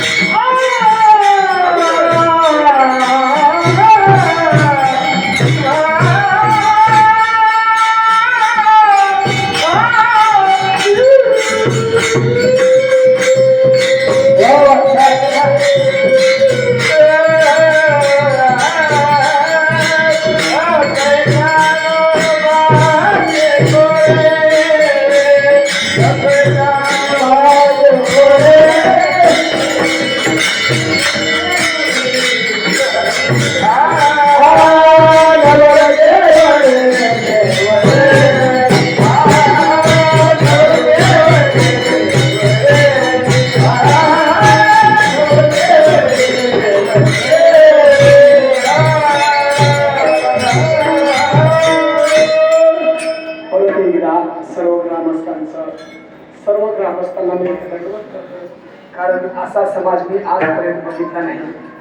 Oh! या सर्व ग्रामस्थांचं सर्व ग्रामस्थांना मी दंडवत करतो. कारण असा समाज मी आजपर्यंत बघितला नाही.